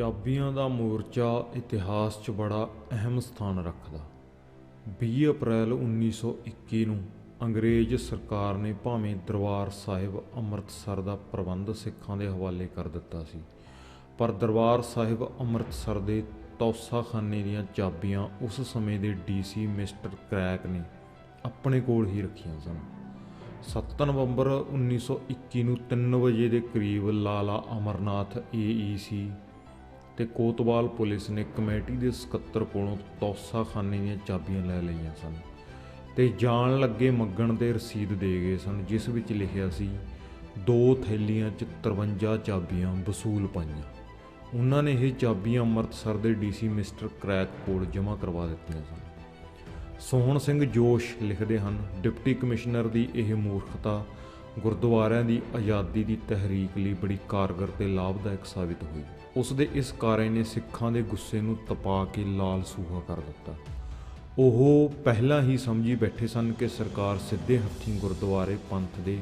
ਚਾਬੀਆਂ ਦਾ ਮੋਰਚਾ ਇਤਿਹਾਸ 'ਚ ਬੜਾ ਅਹਿਮ ਸਥਾਨ ਰੱਖਦਾ। 20 ਅਪ੍ਰੈਲ 1921 ਨੂੰ ਅੰਗਰੇਜ਼ ਸਰਕਾਰ ਨੇ ਭਾਵੇਂ ਦਰਬਾਰ ਸਾਹਿਬ ਅੰਮ੍ਰਿਤਸਰ ਦਾ ਪ੍ਰਬੰਧ ਸਿੱਖਾਂ ਦੇ ਹਵਾਲੇ ਕਰ ਦਿੱਤਾ ਸੀ, ਪਰ ਦਰਬਾਰ ਸਾਹਿਬ ਅੰਮ੍ਰਿਤਸਰ ਦੇ ਤੌਸਾਖਾਨੇ ਦੀਆਂ ਚਾਬੀਆਂ ਉਸ ਸਮੇਂ ਦੇ ਡੀਸੀ ਮਿਸਟਰ ਕ੍ਰੈਕ ਨੇ ਆਪਣੇ ਕੋਲ ਹੀ ਰੱਖੀਆਂ ਸਨ। 7 ਨਵੰਬਰ 1921 ਨੂੰ 3 ਵਜੇ ਦੇ ਕਰੀਬ ਲਾਲਾ ਅਮਰਨਾਥ ਏਈਸੀ ਤੇ ਕੋਤਵਾਲ ਪੁਲਿਸ ਨੇ ਕਮੇਟੀ ਦੇ ਸਕੱਤਰ ਕੋਲੋਂ ਤੌਸਾਖਾਨੇ ਦੀਆਂ ਚਾਬੀਆਂ ਲੈ ਲਈਆਂ ਸਨ ਤੇ ਜਾਣ ਲੱਗੇ ਮੰਗਣ ਦੇ ਰਸੀਦ ਦੇ ਗਏ ਸਨ, ਜਿਸ ਵਿੱਚ ਲਿਖਿਆ ਸੀ, ਦੋ ਥੈਲੀਆਂ 'ਚ 53 ਚਾਬੀਆਂ ਵਸੂਲ ਪਾਈਆਂ। ਉਹਨਾਂ ਨੇ ਇਹ ਚਾਬੀਆਂ ਅੰਮ੍ਰਿਤਸਰ ਦੇ ਡੀਸੀ ਮਿਸਟਰ ਕ੍ਰੈਕ ਕੋਲ ਜਮ੍ਹਾਂ ਕਰਵਾ ਦਿੱਤੀਆਂ ਸਨ। ਸੋਹਣ ਸਿੰਘ ਜੋਸ਼ ਲਿਖਦੇ ਹਨ, ਡਿਪਟੀ ਕਮਿਸ਼ਨਰ ਦੀ ਇਹ ਮੂਰਖਤਾ ਗੁਰਦੁਆਰਿਆਂ ਦੀ ਆਜ਼ਾਦੀ ਦੀ ਤਹਿਰੀਕ ਲਈ ਬੜੀ ਕਾਰਗਰ ਤੇ ਲਾਭਦਾਇਕ ਸਾਬਿਤ ਹੋਈ। ਉਸ ਦੇ ਇਸ ਕਾਰੇ ਨੇ ਸਿੱਖਾਂ ਦੇ ਗੁੱਸੇ ਨੂੰ ਤਪਾ ਕੇ ਲਾਲ ਸੂਹਾ ਕਰ ਦਿੱਤਾ। ਉਹ ਪਹਿਲਾਂ ਹੀ ਸਮਝੀ ਬੈਠੇ ਸਨ ਕਿ ਸਰਕਾਰ ਸਿੱਧੇ ਹੱਥੀਂ ਗੁਰਦੁਆਰੇ ਪੰਥ ਦੇ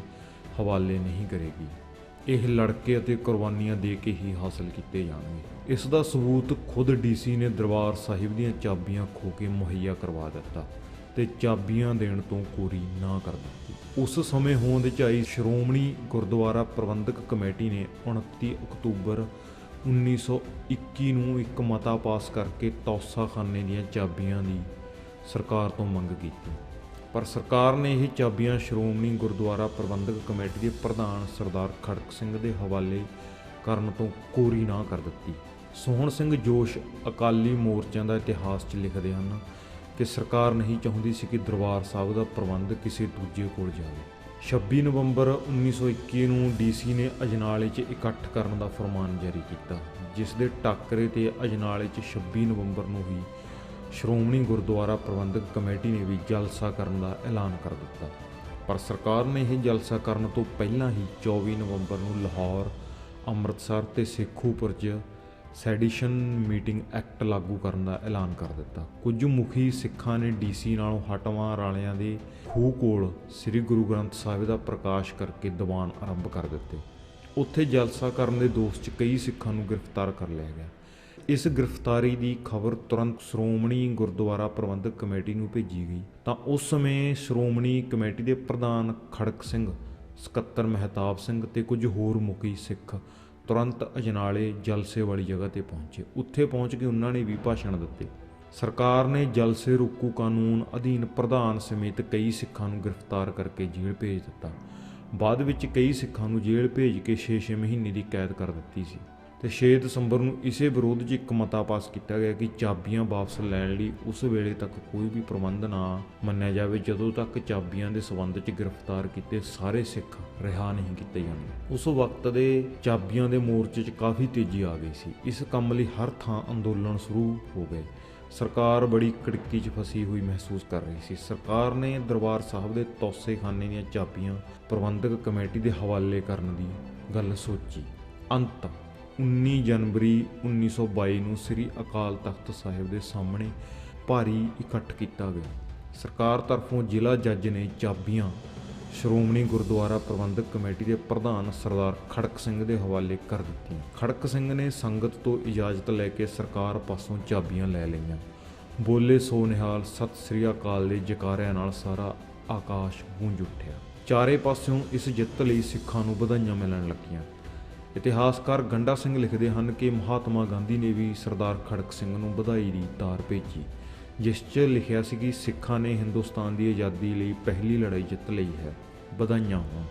ਹਵਾਲੇ ਨਹੀਂ ਕਰੇਗੀ। ਇਹ ਲੜਕੇ ਅਤੇ ਕੁਰਬਾਨੀਆਂ ਦੇ ਕੇ ਹੀ ਹਾਸਲ ਕੀਤੇ ਜਾਣਗੇ। ਇਸ ਦਾ ਸਬੂਤ ਖੁਦ ਡੀਸੀ ਨੇ ਦਰਬਾਰ ਸਾਹਿਬ ਦੀਆਂ ਚਾਬੀਆਂ ਖੋ ਕੇ ਮੁਹੱਈਆ ਕਰਵਾ ਦਿੱਤਾ ਤੇ ਚਾਬੀਆਂ ਦੇਣ ਤੋਂ ਕੋਰੀ ਨਾ ਕਰ ਦਿੱਤੀ। ਉਸ ਸਮੇਂ ਹੋਂਦ ਚ ਆਈ ਸ਼੍ਰੋਮਣੀ ਗੁਰਦੁਆਰਾ ਪ੍ਰਬੰਧਕ ਕਮੇਟੀ ਨੇ 29 ਅਕਤੂਬਰ 1921 ਨੂੰ ਇੱਕ ਮਤਾ ਪਾਸ ਕਰਕੇ ਤੌਸਾਖਾਨੇ ਦੀਆਂ ਚਾਬੀਆਂ ਦੀ ਸਰਕਾਰ ਤੋਂ ਮੰਗ ਕੀਤੀ। ਪਰ ਸਰਕਾਰ ਨੇ ਇਹ ਚਾਬੀਆਂ ਸ਼੍ਰੋਮਣੀ ਗੁਰਦੁਆਰਾ ਪ੍ਰਬੰਧਕ ਕਮੇਟੀ ਦੇ ਪ੍ਰਧਾਨ ਸਰਦਾਰ ਖੜਕ ਸਿੰਘ ਦੇ ਹਵਾਲੇ ਕਰਨ ਤੋਂ ਕੋਰੀ ਨਾ ਕਰ ਦਿੱਤੀ। ਸੋਹਣ ਸਿੰਘ ਜੋਸ਼ ਅਕਾਲੀ ਮੋਰਚਿਆਂ ਦਾ ਇਤਿਹਾਸ 'ਚ ਲਿਖਦੇ ਹਨ ਕਿ ਸਰਕਾਰ ਨਹੀਂ ਚਾਹੁੰਦੀ ਸੀ ਕਿ ਦਰਬਾਰ ਸਾਹਿਬ ਦਾ ਪ੍ਰਬੰਧ ਕਿਸੇ ਦੂਜੇ ਕੋਲ ਜਾਵੇ। 26 ਨਵੰਬਰ 1921 ਨੂੰ ਡੀਸੀ ਨੇ ਅਜਨਾਲੇ 'ਚ ਇਕੱਠ ਕਰਨ ਦਾ ਫਰਮਾਨ ਜਾਰੀ ਕੀਤਾ, ਜਿਸ ਦੇ ਟਾਕਰੇ ਤੇ ਅਜਨਾਲੇ 'ਚ 26 ਨਵੰਬਰ ਨੂੰ ਹੀ ਸ਼੍ਰੋਮਣੀ ਗੁਰਦੁਆਰਾ ਪ੍ਰਬੰਧਕ ਕਮੇਟੀ ਨੇ ਵੀ ਜਲਸਾ ਕਰਨ ਦਾ ਐਲਾਨ ਕਰ ਦਿੱਤਾ। ਪਰ ਸਰਕਾਰ ਨੇ ਇਹ ਜਲਸਾ ਕਰਨ ਤੋਂ ਪਹਿਲਾਂ ਹੀ 24 ਨਵੰਬਰ ਨੂੰ ਲਾਹੌਰ, ਅੰਮ੍ਰਿਤਸਰ ਤੇ ਸੇਖੂਪੁਰ 'ਚ ਸੈਡੀਸ਼ਨ ਮੀਟਿੰਗ ਐਕਟ ਲਾਗੂ ਕਰਨ ਦਾ ਐਲਾਨ ਕਰ ਦਿੱਤਾ। ਕੁਝ ਮੁਖੀ ਸਿੱਖਾਂ ਨੇ ਡੀਸੀ ਨਾਲੋਂ ਹਟਵਾਂ ਵਾਲਿਆਂ ਦੇ ਖੂਹ ਕੋਲ ਸ੍ਰੀ ਗੁਰੂ ਗ੍ਰੰਥ ਸਾਹਿਬ ਦਾ ਪ੍ਰਕਾਸ਼ ਕਰਕੇ ਦੀਵਾਨ ਆਰੰਭ ਕਰ ਦਿੱਤੇ। ਉੱਥੇ ਜਲਸਾ ਕਰਨ ਦੇ ਦੋਸ਼ 'ਚ ਕਈ ਸਿੱਖਾਂ ਨੂੰ ਗ੍ਰਿਫਤਾਰ ਕਰ ਲਿਆ ਗਿਆ। ਇਸ ਗ੍ਰਿਫਤਾਰੀ ਦੀ ਖਬਰ ਤੁਰੰਤ ਸ਼੍ਰੋਮਣੀ ਗੁਰਦੁਆਰਾ ਪ੍ਰਬੰਧਕ ਕਮੇਟੀ ਨੂੰ ਭੇਜੀ ਗਈ। ਤਾਂ ਉਸ ਸਮੇਂ ਸ਼੍ਰੋਮਣੀ ਕਮੇਟੀ ਦੇ ਪ੍ਰਧਾਨ ਖੜਕ ਸਿੰਘ, ਸਕੱਤਰ ਮਹਿਤਾਬ ਸਿੰਘ ਤੇ ਕੁਝ ਹੋਰ ਮੁਖੀ ਸਿੱਖ ਤੁਰੰਤ ਅਜਨਾਲੇ ਜਲਸੇ ਵਾਲੀ ਜਗ੍ਹਾ ਤੇ ਪਹੁੰਚੇ। ਉੱਥੇ ਪਹੁੰਚ ਕੇ ਉਹਨਾਂ ਨੇ ਵੀ ਭਾਸ਼ਣ ਦਿੱਤੇ। ਸਰਕਾਰ ਨੇ ਜਲਸੇ ਰੋਕੂ ਕਾਨੂੰਨ ਅਧੀਨ ਪ੍ਰਧਾਨ ਸਮੇਤ ਕਈ ਸਿੱਖਾਂ ਨੂੰ ਗ੍ਰਿਫਤਾਰ ਕਰਕੇ ਜੇਲ੍ਹ ਭੇਜ ਦਿੱਤਾ। ਬਾਅਦ ਵਿੱਚ ਕਈ ਸਿੱਖਾਂ ਨੂੰ ਜੇਲ੍ਹ ਭੇਜ ਕੇ 6-6 ਮਹੀਨੇ ਦੀ ਕੈਦ ਕਰ ਦਿੱਤੀ ਸੀ। ਤੇ 6 ਦਸੰਬਰ ਨੂੰ ਇਸੇ ਵਿਰੋਧ 'ਚ ਇੱਕ ਮਤਾ ਪਾਸ ਕੀਤਾ ਗਿਆ ਕਿ ਚਾਬੀਆਂ ਵਾਪਸ ਲੈਣ ਲਈ ਉਸ ਵੇਲੇ ਤੱਕ ਕੋਈ ਵੀ ਪ੍ਰਬੰਧ ਨਾ ਮੰਨਿਆ ਜਾਵੇ, ਜਦੋਂ ਤੱਕ ਚਾਬੀਆਂ ਦੇ ਸਬੰਧ 'ਚ ਗ੍ਰਿਫਤਾਰ ਕੀਤੇ ਸਾਰੇ ਸਿੱਖ ਰਿਹਾ ਨਹੀਂ ਕੀਤੇ ਜਾਂਦੇ ਉਸ ਵਕਤ ਦੇ ਚਾਬੀਆਂ ਦੇ ਮੋਰਚੇ 'ਚ ਕਾਫੀ ਤੇਜ਼ੀ ਆ ਗਈ ਸੀ। ਇਸ ਕੰਮ ਲਈ ਹਰ ਥਾਂ ਅੰਦੋਲਨ ਸ਼ੁਰੂ ਹੋ ਗਏ। ਸਰਕਾਰ ਬੜੀ ਕੜਕੀ 'ਚ ਫਸੀ ਹੋਈ ਮਹਿਸੂਸ ਕਰ ਰਹੀ ਸੀ। ਸਰਕਾਰ ਨੇ ਦਰਬਾਰ ਸਾਹਿਬ ਦੇ ਤੌਸੇਖਾਨੇ ਦੀਆਂ ਚਾਬੀਆਂ ਪ੍ਰਬੰਧਕ ਕਮੇਟੀ ਦੇ ਹਵਾਲੇ ਕਰਨ ਦੀ ਗੱਲ ਸੋਚੀ। ਅੰਤ 19 ਜਨਵਰੀ 1922 ਨੂੰ ਸ੍ਰੀ ਅਕਾਲ ਤਖਤ ਸਾਹਿਬ ਦੇ ਸਾਹਮਣੇ ਭਾਰੀ ਇਕੱਠ ਕੀਤਾ ਗਿਆ। ਸਰਕਾਰ ਤਰਫੋਂ ਜ਼ਿਲ੍ਹਾ ਜੱਜ ਨੇ ਚਾਬੀਆਂ, ਸ਼੍ਰੋਮਣੀ ਗੁਰਦੁਆਰਾ ਪ੍ਰਬੰਧਕ ਕਮੇਟੀ ਦੇ ਪ੍ਰਧਾਨ ਸਰਦਾਰ ਖੜਕ ਸਿੰਘ ਦੇ ਹਵਾਲੇ ਕਰ ਦਿੱਤੀਆਂ। ਖੜਕ ਸਿੰਘ ਨੇ ਸੰਗਤ ਤੋਂ ਇਜਾਜ਼ਤ ਲੈ ਕੇ ਸਰਕਾਰ ਪਾਸੋਂ ਚਾਬੀਆਂ ਲੈ ਲਈਆਂ। ਬੋਲੇ ਸੋ ਨਿਹਾਲ ਸਤਿ ਸ੍ਰੀ ਅਕਾਲ ਦੇ ਜਕਾਰਿਆਂ ਨਾਲ ਸਾਰਾ ਆਕਾਸ਼ ਗੂੰਜ ਉੱਠਿਆ। ਚਾਰੇ ਪਾਸਿਓਂ ਇਸ ਜਿੱਤ ਲਈ ਸਿੱਖਾਂ ਨੂੰ ਵਧਾਈਆਂ ਮਿਲਣ ਲੱਗੀਆਂ। ਇਤਿਹਾਸਕਾਰ ਗੰਡਾ ਸਿੰਘ ਲਿਖਦੇ ਹਨ ਕਿ ਮਹਾਤਮਾ ਗਾਂਧੀ ਨੇ ਵੀ ਸਰਦਾਰ ਖੜਕ ਸਿੰਘ ਨੂੰ ਵਧਾਈ ਦੀ ਤਾਰ ਭੇਜੀ, ਜਿਸ 'ਚ ਲਿਖਿਆ ਸੀ ਕਿ ਸਿੱਖਾਂ ਨੇ ਹਿੰਦੁਸਤਾਨ ਦੀ ਆਜ਼ਾਦੀ ਲਈ ਪਹਿਲੀ ਲੜਾਈ ਜਿੱਤ ਲਈ ਹੈ। ਵਧਾਈਆਂ ਹੋਣ।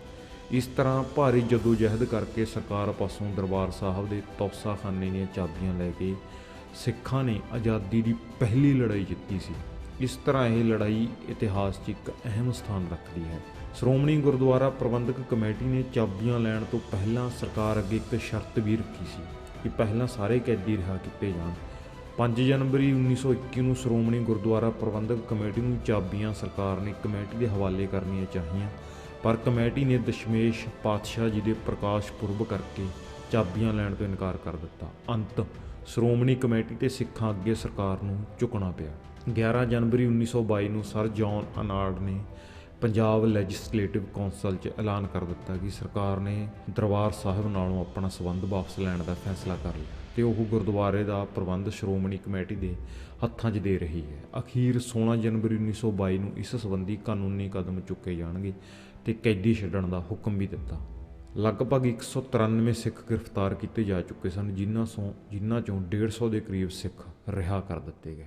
ਇਸ ਤਰ੍ਹਾਂ ਭਾਰੀ ਜਦੋਜਹਿਦ ਕਰਕੇ ਸਰਕਾਰ ਪਾਸੋਂ ਦਰਬਾਰ ਸਾਹਿਬ ਦੇ ਤੌਸਾਖਾਨੇ ਦੀਆਂ ਚਾਬੀਆਂ ਲੈ ਕੇ ਸਿੱਖਾਂ ਨੇ ਆਜ਼ਾਦੀ ਦੀ ਪਹਿਲੀ ਲੜਾਈ ਜਿੱਤੀ ਸੀ। ਇਸ ਤਰ੍ਹਾਂ ਇਹ ਲੜਾਈ ਇਤਿਹਾਸ 'ਚ ਇੱਕ ਅਹਿਮ ਸਥਾਨ ਰੱਖਦੀ ਹੈ। ਸ਼੍ਰੋਮਣੀ ਗੁਰਦੁਆਰਾ ਪ੍ਰਬੰਧਕ ਕਮੇਟੀ ਨੇ ਚਾਬੀਆਂ ਲੈਣ ਤੋਂ ਪਹਿਲਾਂ ਸਰਕਾਰ ਅੱਗੇ ਇੱਕ ਸ਼ਰਤ ਵੀ ਰੱਖੀ ਸੀ ਕਿ ਪਹਿਲਾਂ ਸਾਰੇ ਕੈਦੀ ਰਿਹਾ ਕੀਤੇ ਜਾਣ। 5 ਜਨਵਰੀ 1921 ਨੂੰ ਸ਼੍ਰੋਮਣੀ ਗੁਰਦੁਆਰਾ ਪ੍ਰਬੰਧਕ ਕਮੇਟੀ ਨੂੰ ਚਾਬੀਆਂ ਸਰਕਾਰ ਨੇ ਕਮੇਟੀ ਦੇ ਹਵਾਲੇ ਕਰਨੀਆਂ ਚਾਹੀਆਂ, ਪਰ ਕਮੇਟੀ ਨੇ ਦਸ਼ਮੇਸ਼ ਪਾਤਸ਼ਾਹ ਜੀ ਦੇ ਪ੍ਰਕਾਸ਼ ਪੁਰਬ ਕਰਕੇ ਚਾਬੀਆਂ ਲੈਣ ਤੋਂ ਇਨਕਾਰ ਕਰ ਦਿੱਤਾ। ਅੰਤ ਸ਼੍ਰੋਮਣੀ ਕਮੇਟੀ ਤੇ ਸਿੱਖਾਂ ਅੱਗੇ ਸਰਕਾਰ ਨੂੰ ਝੁਕਣਾ ਪਿਆ। 11 ਜਨਵਰੀ 1922 ਨੂੰ ਸਰ ਜੌਨ ਅਨਾਰਡ ਨੇ ਪੰਜਾਬ ਲੈਜਿਸਲੇਟਿਵ ਕੌਂਸਲ 'ਚ ਐਲਾਨ ਕਰ ਦਿੱਤਾ ਕਿ ਸਰਕਾਰ ਨੇ ਦਰਬਾਰ ਸਾਹਿਬ ਨਾਲੋਂ ਆਪਣਾ ਸਬੰਧ ਵਾਪਸ ਲੈਣ ਦਾ ਫੈਸਲਾ ਕਰ ਲਿਆ ਤੇ ਉਹ ਗੁਰਦੁਆਰੇ ਦਾ ਪ੍ਰਬੰਧ ਸ਼੍ਰੋਮਣੀ ਕਮੇਟੀ ਦੇ ਹੱਥਾਂ 'ਚ ਦੇ ਰਹੀ ਹੈ। ਅਖੀਰ 16 ਜਨਵਰੀ 1922 ਨੂੰ ਇਸ ਸੰਬੰਧੀ ਕਾਨੂੰਨੀ ਕਦਮ ਚੁੱਕੇ ਜਾਣਗੇ ਤੇ ਕੈਦੀ ਛੱਡਣ ਦਾ ਹੁਕਮ ਵੀ ਦਿੱਤਾ। ਲਗਭਗ 193 ਸਿੱਖ ਗ੍ਰਿਫਤਾਰ ਕੀਤੇ ਜਾ ਚੁੱਕੇ ਸਨ, ਜਿਨ੍ਹਾਂ ਸੋਂ ਜਿਨ੍ਹਾਂ ਚੋਂ 150 ਦੇ ਕਰੀਬ ਸਿੱਖ ਰਿਹਾ ਕਰ ਦਿੱਤੇ ਗਏ।